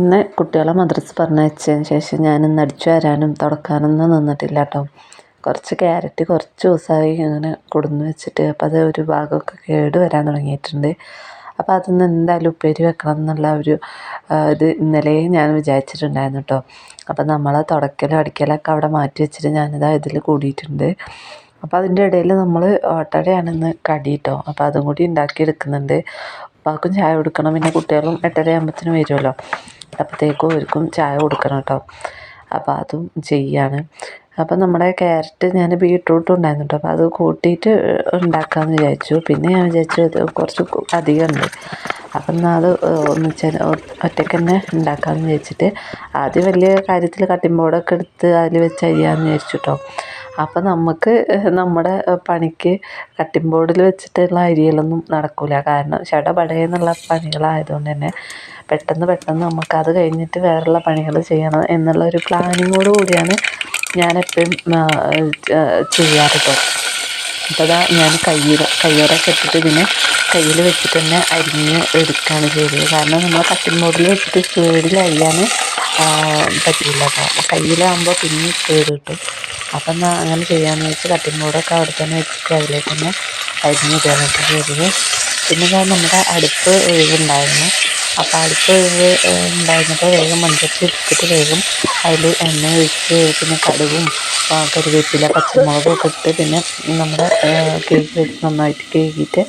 ഇന്ന് കുട്ടികളെ മദ്രസ് പറഞ്ഞയച്ചതിന് ശേഷം ഞാനിന്ന് അടിച്ചു വരാനും തുടക്കാനൊന്നും നിന്നിട്ടില്ല കേട്ടോ. കുറച്ച് ക്യാരറ്റ് കുറച്ച് ദിവസമായി അങ്ങനെ കൊടുന്ന് വെച്ചിട്ട് അപ്പം അത് ഒരു ഭാഗമൊക്കെ കേട് വരാൻ തുടങ്ങിയിട്ടുണ്ട്. അപ്പോൾ അതൊന്ന് എന്തായാലും ഉപ്പേരി വെക്കണം എന്നുള്ള ഒരു ഇത് ഇന്നലെ ഞാൻ വിചാരിച്ചിട്ടുണ്ടായിരുന്നു കേട്ടോ. അപ്പം നമ്മൾ തുടക്കലും അടിക്കലൊക്കെ അവിടെ മാറ്റി വെച്ചിട്ട് ഞാനിതാ ഇതിൽ കൂടിയിട്ടുണ്ട്. അപ്പോൾ അതിന്റെ ഇടയിൽ നമ്മൾ ഓട്ടടയാണെന്ന് കടി കേട്ടോ. അപ്പോൾ അതും കൂടി ഉണ്ടാക്കിയെടുക്കുന്നുണ്ട്. ഉപ്പാക്കും ചായ കൊടുക്കണം. പിന്നെ കുട്ടികളും എട്ടര ആകുമ്പത്തിന് വരുമല്ലോ അപ്പോഴത്തേക്കും അവർക്കും ചായ കൊടുക്കണം കേട്ടോ. അപ്പോൾ അതും ചെയ്യാണ്. അപ്പം നമ്മുടെ ക്യാരറ്റ് ഞാൻ ബീട്രൂട്ടും ഉണ്ടായിരുന്നു കേട്ടോ അപ്പോൾ അത് കൂട്ടിയിട്ട് ഉണ്ടാക്കാമെന്ന് വിചാരിച്ചു. പിന്നെ ഞാൻ വിചാരിച്ചു കുറച്ച് അധികം ഉണ്ട് അപ്പം എന്നാൽ അത് ഒന്നിച്ച് ഒറ്റയ്ക്ക് തന്നെ ഉണ്ടാക്കാമെന്ന് വിചാരിച്ചിട്ട് ആദ്യം വലിയ കാര്യത്തിൽ കട്ടിംഗ് ബോർഡൊക്കെ എടുത്ത് അതിൽ വെച്ച് അരിയാമെന്ന് വിചാരിച്ചു കേട്ടോ അപ്പം നമുക്ക് നമ്മുടെ പണിക്ക് കട്ടിംഗ് ബോർഡിൽ വെച്ചിട്ടുള്ള അരിയലൊന്നും നടക്കില്ല കാരണം ചടപടയെന്നുള്ള പണികളായതുകൊണ്ട് തന്നെ പെട്ടെന്ന് പെട്ടെന്ന് നമുക്കത് കഴിഞ്ഞിട്ട് വേറെയുള്ള പണികൾ ചെയ്യണം എന്നുള്ള ഒരു പ്ലാനിങ്ങോട് കൂടിയാണ് ഞാനെപ്പോഴും ചെയ്യാറ് അപ്പോൾ അതാ ഞാൻ കയ്യിൽ കയ്യോടൊക്കെ ഇട്ടിട്ട് ഇതിനെ കയ്യിൽ വെച്ചിട്ട് തന്നെ അരിഞ്ഞ് എടുക്കുകയാണ് ചെയ്തത്. കാരണം നമ്മൾ കട്ടിംഗ് ബോർഡിൽ വെച്ചിട്ട് സ്പീഡിൽ അരിയാൻ പറ്റില്ല കയ്യിലാകുമ്പോൾ പിന്നെ സ്പീഡ് കിട്ടും. അപ്പം എന്നാൽ അങ്ങനെ ചെയ്യാമെന്ന് വെച്ച് കട്ടിംഗ് ബോർഡൊക്കെ അവിടെ തന്നെ വെച്ചിട്ട് അതിലേക്ക് തന്നെ അരിഞ്ഞിടുകയാണ് ഇടാനായിട്ട് ചെയ്തത്. പിന്നെ ഞാൻ നമ്മുടെ അടുപ്പ് ഒഴിവുണ്ടായിരുന്നു. അപ്പോൾ അടുപ്പ് ഒഴിവ് ഉണ്ടായിരുന്നപ്പോൾ വേഗം മൺചട്ടി എടുത്തിട്ട് വേഗം അതിൽ എണ്ണ ഒഴിച്ച് പിന്നെ കടുകും കറിവേപ്പില പച്ചമുളകും ഒക്കെ ഇട്ട് പിന്നെ നമ്മുടെ കേക്ക് നന്നായിട്ട് കേക്കിയിട്ട്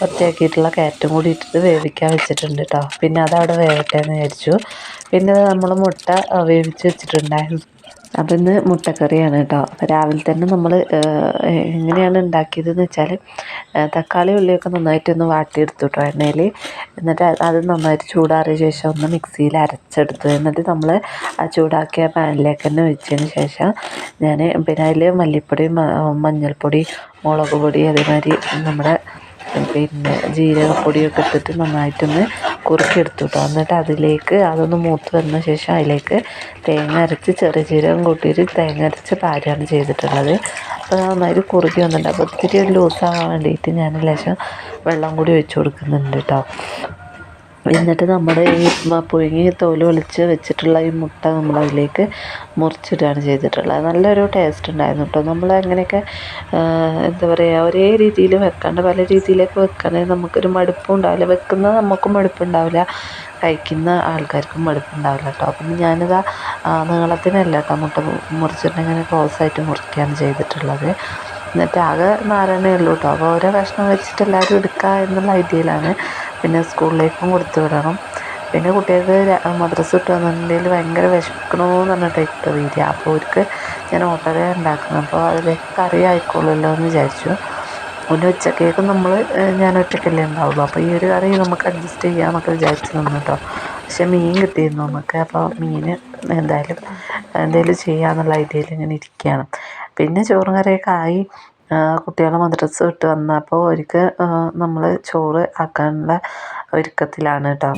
വൃത്തിയാക്കിയിട്ടുള്ള കാരറ്റും കൂടി ഇട്ടിട്ട് വേവിക്കാൻ വെച്ചിട്ടുണ്ട് കേട്ടോ പിന്നെ അതവിടെ വേവട്ടെ എന്ന് വിചാരിച്ചു. പിന്നെ നമ്മൾ മുട്ട വേവിച്ച് വെച്ചിട്ടുണ്ടായിരുന്നു. അപ്പം ഇന്ന് മുട്ടക്കറിയാണ് കേട്ടോ രാവിലെ തന്നെ നമ്മൾ എങ്ങനെയാണ് ഉണ്ടാക്കിയതെന്ന് വെച്ചാൽ തക്കാളി ഉള്ളിയൊക്കെ നന്നായിട്ട് നന്നായിട്ടൊന്ന് വാട്ടിയെടുത്തു കേട്ടോ എണ്ണയിൽ എന്നിട്ട് അത് നന്നായിട്ട് ചൂടാറിയ ശേഷം ഒന്ന് മിക്സിയിൽ അരച്ചെടുത്തു. എന്നിട്ട് നമ്മൾ ആ ചൂടാക്കിയ പാനിലേക്ക് തന്നെ ഒഴിച്ചതിന് ശേഷം ഞാൻ പിന്നെ അതിൽ മല്ലിപ്പൊടി മഞ്ഞൾപ്പൊടി മുളക് പൊടി അതേമാതിരി നമ്മുടെ പിന്നെ ജീരകപ്പൊടിയൊക്കെ ഇട്ടിട്ട് നന്നായിട്ടൊന്ന് കുറുക്കിയെടുത്തു കേട്ടോ എന്നിട്ട് അതിലേക്ക് അതൊന്ന് മൂത്ത് വന്ന ശേഷം അതിലേക്ക് തേങ്ങ അരച്ച് ചെറിയ ജീരകം കൂട്ടിയിട്ട് തേങ്ങ അരച്ച് പാരുകയാണ് ചെയ്തിട്ടുള്ളത്. അപ്പോൾ നന്നായിട്ട് കുറുകി വന്നിട്ടുണ്ട്. അപ്പോൾ ഒത്തിരി ലൂസാകാൻ വേണ്ടിയിട്ട് ഞാൻ ലേശം വെള്ളം കൂടി ഒഴിച്ച് കൊടുക്കുന്നുണ്ട് കേട്ടോ എന്നിട്ട് നമ്മുടെ ഈ പുഴുങ്ങി തോൽ ഒളിച്ച് വെച്ചിട്ടുള്ള ഈ മുട്ട നമ്മൾ അതിലേക്ക് മുറിച്ചിടുകയാണ് ചെയ്തിട്ടുള്ളത്. നല്ലൊരു ടേസ്റ്റ് ഉണ്ടായിരുന്നു കേട്ടോ നമ്മൾ അങ്ങനെയൊക്കെ എന്താ പറയുക ഒരേ രീതിയിൽ വെക്കാണ്ട് പല രീതിയിലേക്ക് വെക്കുകയാണെങ്കിൽ നമുക്കൊരു മടുപ്പും ഉണ്ടാവില്ല. വെക്കുന്നത് നമുക്കും മടുപ്പുണ്ടാവില്ല. കഴിക്കുന്ന ആൾക്കാർക്കും മടുപ്പുണ്ടാവില്ല കേട്ടോ അപ്പം ഞാനിത് നീളത്തിനല്ല കേട്ടോ മുട്ട മുറിച്ചിട്ട് ഇങ്ങനെ ക്ലോസ് ആയിട്ട് മുറിക്കുകയാണ് ചെയ്തിട്ടുള്ളത്. എന്നിട്ട് ആകെ നാലെണ്ണേ ഉള്ളൂ കേട്ടോ അപ്പോൾ ഓരോ കഷ്ണം വെച്ചിട്ട് എല്ലാവരും എടുക്കുക എന്നുള്ള ഐഡിയയിലാണ് പിന്നെ സ്കൂളിലേക്കും കൊടുത്തു വിടണം. പിന്നെ കുട്ടികൾക്ക് മദ്രസ വിട്ട് വന്നിട്ടുണ്ടെങ്കിൽ ഭയങ്കര വിശക്കണമെന്ന് ടൈപ്പ് വരിക. അപ്പോൾ അവർക്ക് ഞാൻ ഓട്ടോട ഉണ്ടാക്കുന്നത് അപ്പോൾ അതിലേക്ക് കറി ആയിക്കോളുമല്ലോ എന്ന് വിചാരിച്ചു. പിന്നെ ഉച്ചക്കേക്ക് നമ്മൾ ഞാൻ ഒറ്റയ്ക്കല്ലേ ഉണ്ടാവുള്ളൂ. അപ്പോൾ ഈ ഒരു കറി നമുക്ക് അഡ്ജസ്റ്റ് ചെയ്യാമെന്നൊക്കെ വിചാരിച്ചു നിന്നു കേട്ടോ പക്ഷെ മീൻ കിട്ടിയിരുന്നു നമുക്ക്. അപ്പോൾ മീൻ എന്തായാലും എന്തെങ്കിലും ചെയ്യാമെന്നുള്ള ഐഡിയയിൽ ഇങ്ങനെ ഇരിക്കുകയാണ് പിന്നെ ചോറും കറിയൊക്കെ ആയി. കുട്ടികൾ മദ്രസ വിട്ട് വന്നപ്പോൾ അവർക്ക് നമ്മൾ ചോറ് ആക്കാനുള്ള ഒരുക്കത്തിലാണ് കേട്ടോ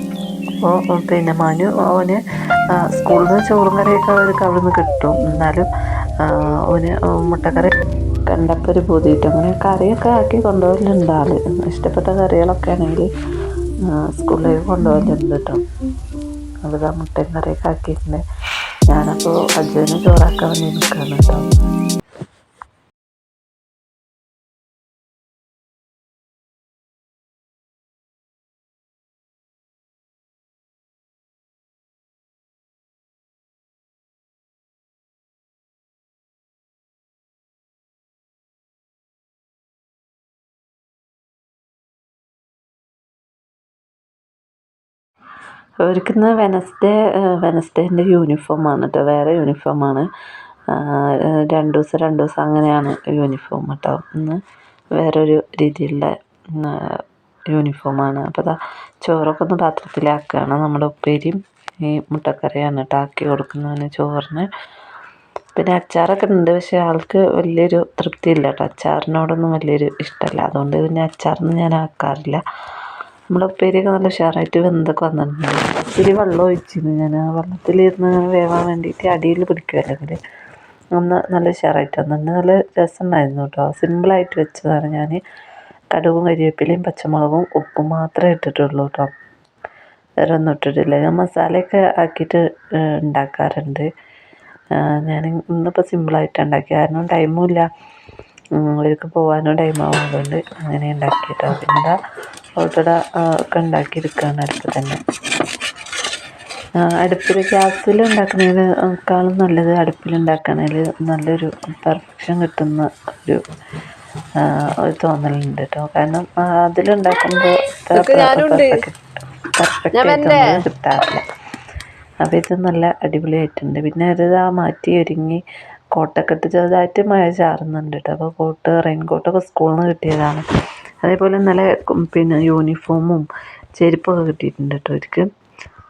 അപ്പോൾ പിന്നെ മനു അവന് സ്കൂളിൽ നിന്ന് ചോറും കറിയൊക്കെ അവർക്ക് അവിടെ നിന്ന് കിട്ടും. എന്നാലും അവന് മുട്ടക്കറി കണ്ടപ്പോൾ ഒരു ബോധിയിട്ട് അങ്ങനെ കറിയൊക്കെ ആക്കി കൊണ്ടുപോകലുണ്ട് ആൾ ഇഷ്ടപ്പെട്ട കറികളൊക്കെ ആണെങ്കിൽ സ്കൂളിലേക്ക് കൊണ്ടുപോകലുണ്ട് കേട്ടോ അവിടെ മുട്ടയും കറിയൊക്കെ ആക്കിയിട്ടുണ്ട്. ഞാനപ്പോൾ അജുവിന് ചോറാക്കാൻ വേണ്ടി നിൽക്കുകയാണ് കേട്ടോ അവർക്കിന്ന് വെനസ്ഡേ വെനസ്ഡേന്റെ യൂണിഫോമാണ് കേട്ടോ വേറെ യൂണിഫോമാണ് രണ്ട് ദിവസം രണ്ട് ദിവസം അങ്ങനെയാണ് യൂണിഫോം കേട്ടോ ഇന്ന് വേറൊരു രീതിയിലുള്ള യൂണിഫോമാണ് അപ്പോൾ അതാ ചോറൊക്കെ ഒന്ന് പാത്രത്തിലാക്കുകയാണ് നമ്മുടെ ഉപ്പേരിയും ഈ മുട്ടക്കറിയാണ് കേട്ടോ ആക്കി കൊടുക്കുന്നതിന് ചോറിന്. പിന്നെ അച്ചാറൊക്കെ ഉണ്ട്. പക്ഷേ ആൾക്ക് വലിയൊരു തൃപ്തിയില്ല കേട്ടോ അച്ചാറിനോടൊന്നും വലിയൊരു ഇഷ്ടമല്ല അതുകൊണ്ട് പിന്നെ അച്ചാറൊന്നും ഞാൻ ആക്കാറില്ല. നമ്മുടെ ഉപ്പേരിയൊക്കെ നല്ല ഉഷാറായിട്ട് വെന്തൊക്കെ വന്നിട്ടുണ്ട്. ഇത്തിരി വെള്ളം ഒഴിച്ചിരുന്നു ഞാൻ. ആ വെള്ളത്തിലിരുന്ന് വേവാൻ വേണ്ടിയിട്ട് അടിയിൽ പിടിക്കുമല്ലോ അങ്ങനെ ഒന്ന് നല്ല ഉഷാറായിട്ട് വന്നിട്ടുണ്ട് നല്ല രസമുണ്ടായിരുന്നു കേട്ടോ. സിമ്പിളായിട്ട് വെച്ചതാണ് ഞാൻ കടുകും കരിവേപ്പിലയും പച്ചമുളകും ഉപ്പും മാത്രമേ ഇട്ടിട്ടുള്ളൂ കേട്ടോ. വേറെ ഒന്നും ഇട്ടിട്ടില്ല. ഞാൻ മസാലയൊക്കെ ആക്കിയിട്ട് ഉണ്ടാക്കാറുണ്ട്. ഞാൻ ഇന്നിപ്പോൾ സിമ്പിളായിട്ട് ഉണ്ടാക്കി കാരണം ടൈമും ഇല്ല. അവർക്ക് പോകാനും ടൈമാവും അതുകൊണ്ട് അങ്ങനെ ഉണ്ടാക്കിയിട്ടോ പിന്നെ ഓട്ടട ഒക്കെ ഉണ്ടാക്കിയെടുക്കുകയാണ് അടുപ്പ് തന്നെ. അടുപ്പിൽ ഗ്യാസിൽ ഉണ്ടാക്കുന്നതിനേക്കാളും നല്ലത്. അടുപ്പിൽ ഉണ്ടാക്കുന്നതിൽ നല്ലൊരു പെർഫെക്ഷൻ കിട്ടുന്ന ഒരു ഒരു തോന്നലുണ്ട് കേട്ടോ കാരണം അതിലുണ്ടാക്കുമ്പോൾ പെർഫെക്റ്റ് കിട്ടാറില്ല. അപ്പോൾ ഇത് നല്ല അടിപൊളിയായിട്ടുണ്ട്. പിന്നെ അത് ആ മാറ്റി ഒരുങ്ങി കോട്ടൊക്കെ ഇട്ട് ചെറുതായിട്ട് മഴ ചാറുന്നുണ്ട് കേട്ടോ അപ്പോൾ കോട്ട് റെയിൻ കോട്ടൊക്കെ സ്കൂളിൽ നിന്ന് കിട്ടിയതാണ്. അതേപോലെ നല്ല പിന്നെ യൂണിഫോമും ചെരുപ്പൊക്കെ കിട്ടിയിട്ടുണ്ട് കേട്ടോ അവർക്ക്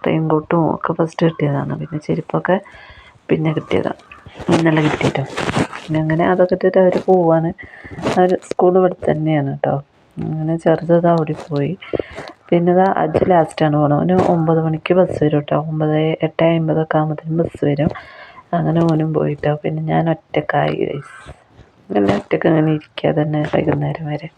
റെയിൻ കോട്ടും ഒക്കെ ഫസ്റ്റ് കിട്ടിയതാണ്. പിന്നെ ചെരുപ്പൊക്കെ പിന്നെ കിട്ടിയതാണ് ഇന്നലെ കിട്ടിയിട്ടോ. പിന്നെ അങ്ങനെ അതൊക്കെ ഇട്ടിട്ട് അവർ പോവാണ്. അവർ സ്കൂൾ ഇവിടെ തന്നെയാണ് കേട്ടോ. അങ്ങനെ അവിടെ പോയി. പിന്നെ ഇതാ അജ് ലാസ്റ്റാണ് പോകണം അവന് ഒമ്പത് മണിക്ക് ബസ് വരും കേട്ടോ. ഒമ്പത് എട്ട് അമ്പതൊക്കെ ആകുമ്പോഴത്തേനും ബസ് വരും. അങ്ങനെ ഓനും പോയിട്ടോ. പിന്നെ ഞാൻ ഒറ്റക്കായി അങ്ങനെ ഒറ്റയ്ക്ക് അങ്ങനെ ഇരിക്കുക തന്നെ വൈകുന്നേരം വരെ.